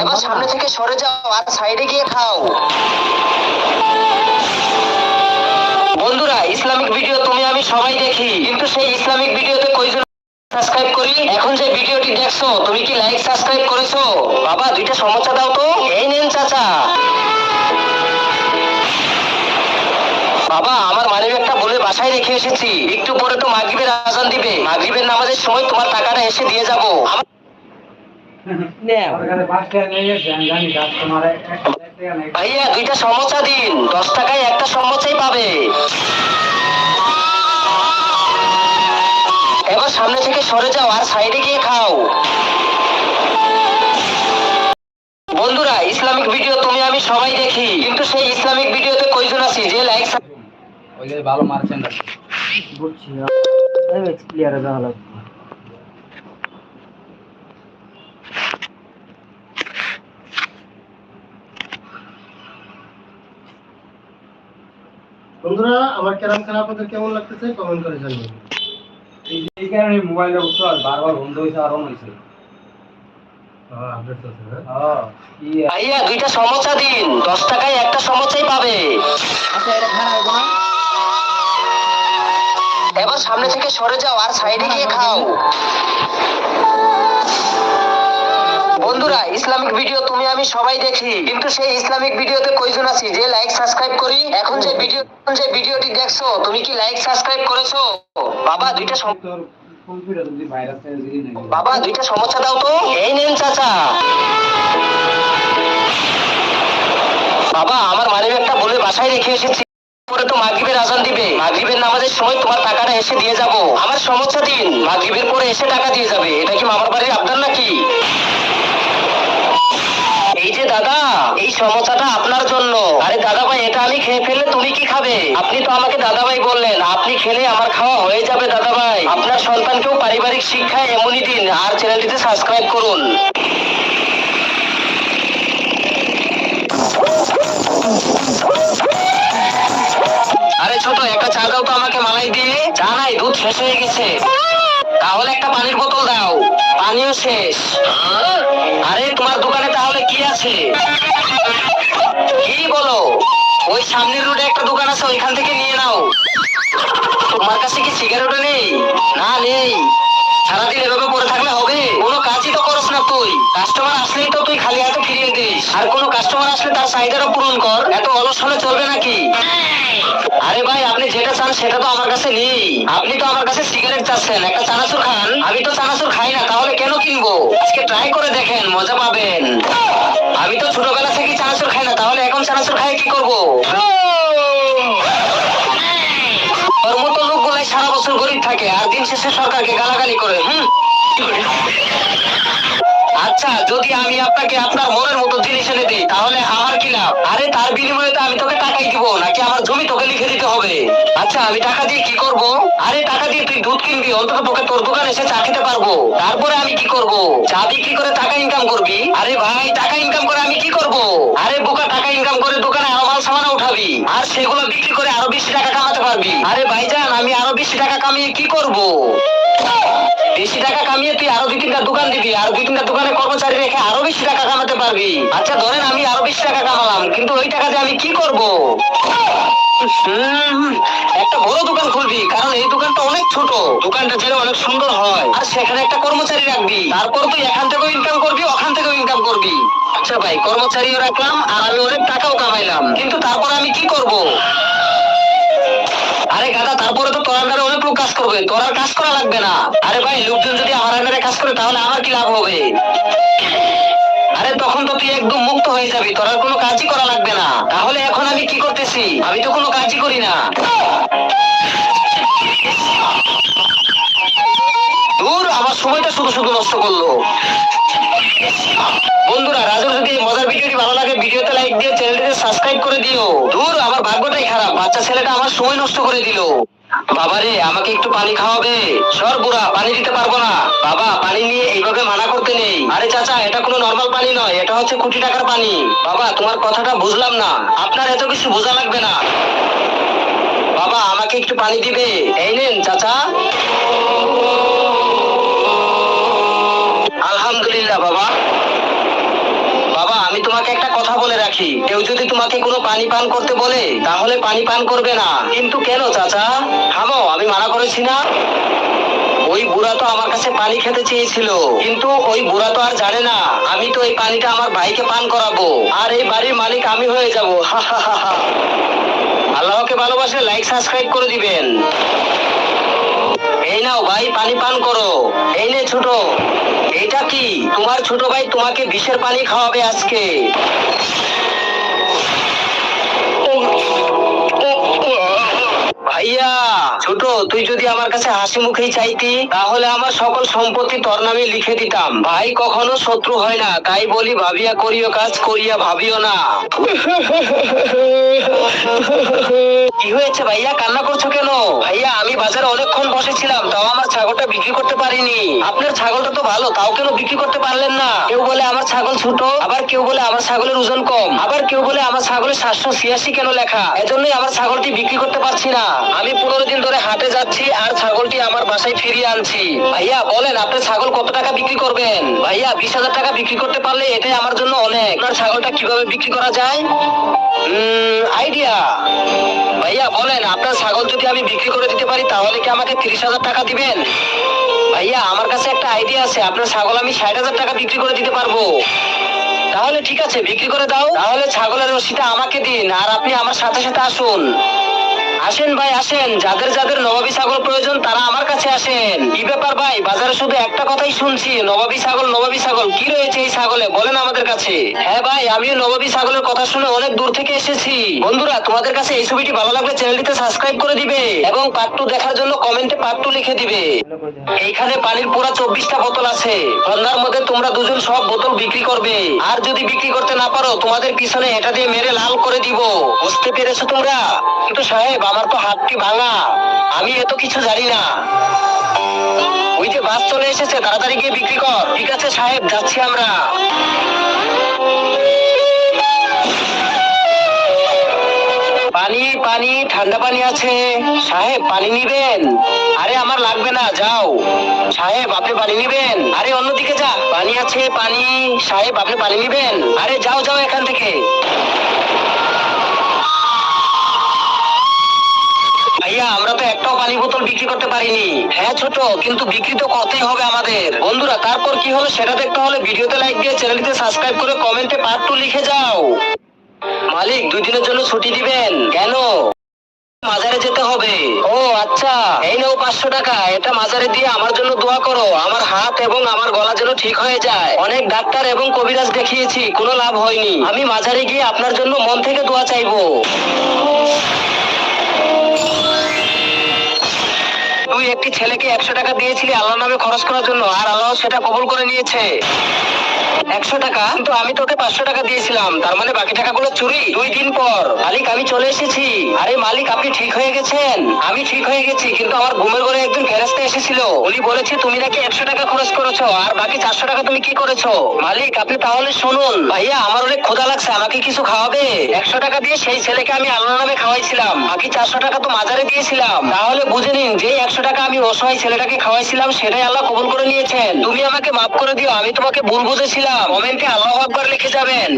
এবার সামনে থেকে সরে যাও, আর সাইডে গিয়ে খাও। বন্ধুরা, ইসলামিক ভিডিও তুমি আমি সবাই দেখি, কিন্তু সেই ইসলামিক ভিডিওতে কয়জন সাবস্ক্রাইব করি? এখন যে ভিডিওটি দেখছ, তুমি কি লাইক সাবস্ক্রাইব করেছ? বাবা, দুইটা সমস্যা দাও তো। এই নেন চাচা। বাবা, আমার মানিব্যাগটা বলে বাসায় রেখে এসেছি। একটু পরে তো মাগরিবের আজান দিবে। মাগরিবের নামাজের সময় তোমার টাকাটা এসে দিয়ে যাব। ভাইয়া দুইটা সমস্যা দিন। দশ টাকায় একটা সমস্যাই পাবে। এবার সামনে থেকে সরে যাও আর সাইডে গিয়ে খাও। বন্ধুরা ইসলামিক ভিডিও তুমি আমি সবাই দেখি। কিন্তু সেই ইসলামিক ভিডিওতে কয়জন আছি? যে লাইক ভালো মারছেন না। বুঝছি ক্লিয়ার দেওয়া লাগবে বন্ধুরা আমার ক্যারাম খেলা আপনাদের কেমন লাগতেছে কমেন্ট করে জানাবেন এই কারণে মোবাইলটা বুঝছ বারবার বন্ধ হয়েছে আর অন হয়েছে। হ্যাঁ? হ্যাঁ কি ভাইয়া দুইটা সমস্যা দিন। দশ টাকায় একটা সমস্যাই পাবে। আচ্ছা এটা না এবার সামনে থেকে সরে যাও আর সাইডে গিয়ে খাও। বন্ধুরা, ইসলামিক ভিডিও তুমি আমি সবাই দেখি, কিন্তু সেই ইসলামিক ভিডিওতে কয়জন আছি যে লাইক সাবস্ক্রাইব করি, এখন যে ভিডিও যে ভিডিওটি দেখছ, তুমি কি লাইক সাবস্ক্রাইব করেছ? বাবা, দুইটা বাবা, দুইটা সমস্যা দাও তো। এই নেন, চাচা। বাবা, আমার মানিব্যাগটা বলে বাসায় রেখে এসেছি। আজান দিবে। মাগরিবের নামাজের সময় তোমার টাকাটা এসে দিয়ে যাব। আমার সমস্যা দিন, মাগরিবের পরে এসে টাকা দিয়ে যাবে। এটা কি মামার বাড়ির আবদার নাকি? এই যে দাদা, এই সমস্যাটা আপনার জন্য। আরে দাদা ভাই এটা আমি খেয়ে ফেললে তুমি কি খাবে? আপনি তো আমাকে দাদা ভাই বললেন, আপনি খেলে আমার খাওয়া হয়ে যাবে দাদা ভাই আপনার সন্তানকেও পারিবারিক শিক্ষা এমনই দিন। আর চ্যানেলটিতে সাবস্ক্রাইব করুন। আরে ছোট, একটা চা দাও তো আমাকে মালাই দিয়ে। চা নাই, দুধ শেষ হয়ে গেছে। তাহলে একটা পানির বোতল দাও। পানিও শেষ। আরে, তোমার দোকানে তাহলে কি আছে? কি বলো? ওই সামনের রোডে একটা দোকান আছে, ওইখান থেকে নিয়ে নাও। তোমার কাছে কি সিগারেটও নেই? না, নেই। সারাদিন এভাবে পড়ে থাকলে হবে। কোনো কাজই তো করস না তুই। কাস্টমার আসলেই তো তুই খালি হাতে ফিরিয়ে দিস। আর কোনো কাস্টমার আসলে তার চাহিদাটা পূরণ কর। এত অলস হলে চলবে নাকি? সেটা তো আমার কাছে নেই। আপনি তো আমার কাছে সিগারেট চাচ্ছেন। একটা চানাচুর খান। আমি তো চানাচুর খাই না, তাহলে কেন কিনবো? আজকে ট্রাই করে দেখেন, মজা পাবেন। আমি তো ছোটবেলা থেকে চানাচুর খাই না, তাহলে এখন চানাচুর খাই কি করব? ওর মতো লোকগুলাই সারা বছর গরিব থাকে, আর দিন শেষে সরকারকে গালাগালি করে, হুম? আচ্ছা যদি আমি আপনাকে আপনার মনের মতো জিনিস এনে দিই, তাহলে আমার কি লাভ? আরে, তার বিনিময়ে তো আমি তোকে টাকাই দিব, নাকি আমার জমি তোকে লিখে দিতে হবে? আচ্ছা আমি টাকা দিয়ে কি করব? আরে, টাকা দিয়ে তুই দুধ কিনবি, অন্তত তোকে তোর দোকানে এসে চা খেতে পারব। তারপরে আমি কি করব? চা বিক্রি করে টাকা ইনকাম করবি? আরে ভাই, টাকা ইনকাম করে আমি কি করব? আরে, বোকা, টাকা ইনকাম করে দোকানে আরও মাল সামানা উঠাবি। আর সেগুলো বিক্রি করে আরও বেশি টাকা কামাতে পারবি। আরে, ভাইজান, আমি আরও বেশি টাকা কামিয়ে কি করব? বেশি টাকা কামিয়ে তুই আরও দুই তিনটা দোকান দিবি। আর দুই তিনটা দোকানে কর্মচারী রেখে আরও বেশি টাকা কামাতে পারবি। আচ্ছা ধরেন আমি আরও বেশি টাকা কামালাম, কিন্তু ওই টাকা দিয়ে আমি কি করব? একটা বড় দোকান খুলবি, কারণ এই দোকানটা অনেক ছোট। দোকানটা যেন অনেক সুন্দর হয়। আর সেখানে একটা কর্মচারী রাখবি। তারপর তুই এখান থেকেও ইনকাম করবি, ওখান থেকেও ইনকাম করবি। আচ্ছা ভাই, কর্মচারীও রাখলাম, আর আমি অনেক টাকাও কামাইলাম। কিন্তু তারপর আমি কি করব? আরে গাদা, তারপরে তো তোর কাজ করবে? তোর আর কাজ করা লাগবে না। আরে ভাই, লোকজন যদি আমার আন্ডারে কাজ করে, তাহলে আমার কি লাভ হবে? আরে তখন তো তুই একদম মুক্ত হয়ে যাবি। তোর আর কোনো কাজই করা লাগবে না। তাহলে এখন আমি কি করতেছি? আমি তো কোনো কাজই করি না। দূর, আমার সময়টা শুধু শুধু নষ্ট করল। বন্ধুরা, রাজুর যদি মজার ভিডিওটি ভালো লাগে, ভিডিওতে লাইক দিয়ে চ্যানেলটিতে সাবস্ক্রাইব করে দিও। দূর, আমার ভাগ্যটাই খারাপ। বাচ্চা ছেলেটা আমার সময় নষ্ট করে দিল। বাবারে, আমাকে একটু পানি খাওয়াবে। সর বুড়া, পানি দিতে পারব না। বাবা, পানি নিয়ে এইভাবে মানা করতে নেই। আরে চাচা, এটা কোনো নর্মাল পানি নয়, এটা হচ্ছে কোটি টাকার পানি। বাবা, তোমার কথাটা বুঝলাম না। আপনার এত কিছু বোঝা লাগবে না। বাবা, আমাকে একটু পানি দিবে। এই নেন, চাচা। আলহামদুলিল্লাহ, বাবা। তোমাকে একটা কথা বলে রাখি। কেউ যদি তোমাকে কোনো পানি পান করতে বলে, তাহলে পানি পান করবে না। কিন্তু কেন, চাচা? থামো, আমি মানা করেছি না। ওই বুড়া তো আমার কাছে পানি খেতে চেয়েছিল। কিন্তু ওই বুড়া তো আর জানে না। আমি তো এই পানিটা আমার ভাইকে পান করাবো। আর এই বাড়ির মালিক আমি হয়ে যাব। আল্লাহকে ভালোবাসলে লাইক সাবস্ক্রাইব করে দিবেন। এই নাও ভাই, পানি পান করো। এই নে ছোট। এইটা কি? তোমার ছোট ভাই তোমাকে বিষের পানি খাওয়াবে আজকে। ভাইয়া। ছোট তুই যদি আমার কাছে হাসি মুখেই চাইতি তাহলে আমার সকল সম্পত্তি তোর নামে লিখে দিতাম। ভাই কখনো শত্রু হয় না। তাই বলি ভাবিয়া করিও কাজ করিয়া ভাবিও না। কি হয়েছে ভাইয়া? কান্না করছ কেন? ভাইয়া আমি বাজারে অনেকক্ষণ বসেছিলাম তাও আমার ছাগলটা বিক্রি করতে পারিনি। আপনার ছাগলটা তো ভালো তাও কেন বিক্রি করতে পারলেন না? কেউ বলে আমার ছাগল ছোট আবার কেউ বলে আমার ছাগলের ওজন কম আবার কেউ বলে আমার ছাগলের সাতশো ছিয়াশি কেন লেখা? এজন্যই আমার ছাগলটি বিক্রি করতে পারছি না। আমি পনেরো দিন ধরে হাটে যাচ্ছি আর ছাগলটি আমার বাসায় ফিরিয়ে আনছি। ভাইয়া, বলেন আপনার ছাগল কত টাকা বিক্রি করবেন? ভাইয়া, বিশ হাজার টাকা বিক্রি করতে পারলে এটাই আমার জন্য অনেক। আপনার ছাগলটা কীভাবে বিক্রি করা যায়? আইডিয়া ভাইয়া, বলেন, আপনার ছাগল যদি আমি বিক্রি করে দিতে পারি, তাহলে কি আমাকে তিরিশ হাজার টাকা দিবেন? ভাইয়া, আমার কাছে একটা আইডিয়া আছে। আপনার ছাগল আমি ষাট হাজার টাকা বিক্রি করে দিতে পারব। তাহলে ঠিক আছে, বিক্রি করে দাও। তাহলে ছাগলের রশিটা আমাকে দিন, আর আপনি আমার সাথে সাথে আসুন। আসেন ভাই, আসেন। যাদের যাদের নবাবী ছাগল প্রয়োজন, তারা আমার কাছে আসেন। কি ব্যাপার ভাই? বাজারে শুধু একটা কথাই শুনছি, নবাবী ছাগল নবাবী ছাগল। কি রয়েছে এই ছাগলে? বলেন আমাদের কাছে। হ্যাঁ ভাই, আমিও নবাবী ছাগলের কথা শুনে অনেক দূর থেকে এসেছি। বন্ধুরা, তোমাদের কাছে এই ছবিটি ভালো লাগলে চ্যানেলটিতে সাবস্ক্রাইব করে দিবে এবং পার্ট টু দেখার জন্য কমেন্টে পার্ট টু লিখে দিবে। এইখানে পানির পুরা চব্বিশটা বোতল আছে। সন্ধ্যার মধ্যে তোমরা দুজন সব বোতল বিক্রি করবে। আর যদি বিক্রি করতে না পারো, তোমাদের পিছনে এটা দিয়ে মেরে লাল করে দিব। বুঝতে পেরেছ তোমরা? কিন্তু সাহেব আমার তো হাতটি ভাঙা। আমি এত কিছু জানি না। ওই যে বাস চলে এসেছে, তাড়াতাড়ি গিয়ে বিক্রি কর। ঠিক আছে সাহেব, যাচ্ছি আমরা। পানি পানি, ঠান্ডা পানি আছে। সাহেব, পানি নিবেন? আরে, আমার লাগবে না, যাও। সাহেব, আপনি পানি নিবেন? আরে, অন্যদিকে যা। পানি আছে, পানি। সাহেব, আপনি পানি নিবেন? আরে, যাও যাও এখান থেকে। ভাইয়া, আমরা তো একটাও পানি বোতল বিক্রি করতে পারিনি। হ্যাঁ ছোট, কিন্তু বিক্রি তো করতেই হবে আমাদের। বন্ধুরা, তারপর কি হলো সেটা দেখতে হলে ভিডিওতে লাইক দিয়ে চ্যানেলটিতে সাবস্ক্রাইব করে কমেন্টে পার্ট টু লিখে যাও। মালিক, দুই দিনের জন্য ছুটি দিবেন। কেন? মাজারে যেতে হবে। ও আচ্ছা। এই নাও পাঁচশো টাকা। এটা মাজারে দিয়ে আমার জন্য দোয়া করো। আমার হাত এবং আমার গলা যেন ঠিক হয়ে যায়। অনেক ডাক্তার এবং কবিরাজ দেখিয়েছি, কোনো লাভ হয়নি। আমি মাজারে গিয়ে আপনার জন্য মন থেকে দোয়া চাইব। একটি ছেলেকে একশো টাকা দিয়েছিলি আল্লাহ নামে খরচ করার জন্য, আর আল্লাহ সেটা কবুল করে নিয়েছে। একশো টাকা, কিন্তু আমি তোকে পাঁচশো টাকা দিয়েছিলাম। তার মানে বাকি টাকাগুলো চুরি। দুই দিন পর, মালিক, আমি চলে এসেছি। আরে মালিক, আপনি ঠিক হয়ে গেছেন। আমি ঠিক হয়ে গেছি, কিন্তু আমার ঘুমের ঘরে একজন ফেরাস্তা এসেছিল। উনি বলেছে, তুমি নাকি একশো টাকা খরচ করেছ, আর বাকি চারশো টাকা তুমি কি করেছ? মালিক, আপনি তাহলে শুনুন। ভাইয়া, আমার অনেক ক্ষুধা লাগছে, আমাকে কিছু খাওয়াবে? একশো টাকা দিয়ে সেই ছেলেকে আমি আল্লাহ নামে খাওয়াইছিলাম। বাকি চারশো টাকা তো মাজারে দিয়েছিলাম। তাহলে বুঝে নিন, যে একশো টাকা আমি অসহায় ছেলেটাকে খাওয়াইছিলাম, সেটাই আল্লাহ কবুল করে নিয়েছেন। তুমি আমাকে মাফ করে দিও, আমি তোমাকে ভুল বুঝেছিলাম। কমেন্টে আল্লাহ আকবার লিখে যাবেন।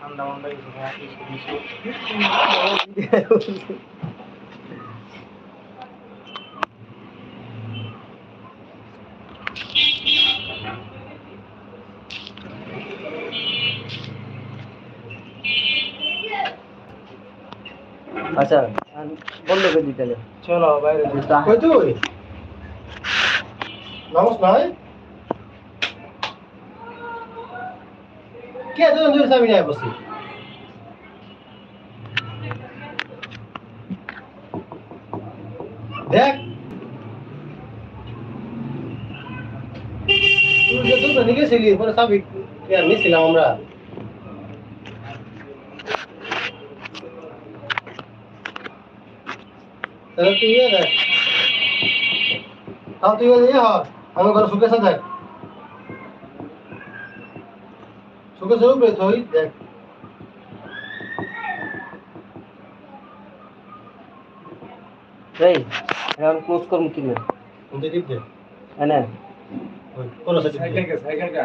ঠান্ডা মান্ডা কিছু না, কিছু কিছু। আচ্ছা বন্ধ করে হবে। চলো, বাইরে। কই তুই? দেখ। তুই যে নিয়ে গেছিলি পরে সাবি নিয়েছিলাম আমরা। তাহলে তুই ইয়ে দেখ তাও তুই ইয়ে হ আমি ঘরে সুকেশে দেখ সুকেশের উপরে তুই দেখ এই এখন ক্লোজ করুন কি না কোন দিক দে হ্যাঁ কোন সাইড থেকে সাইড থেকে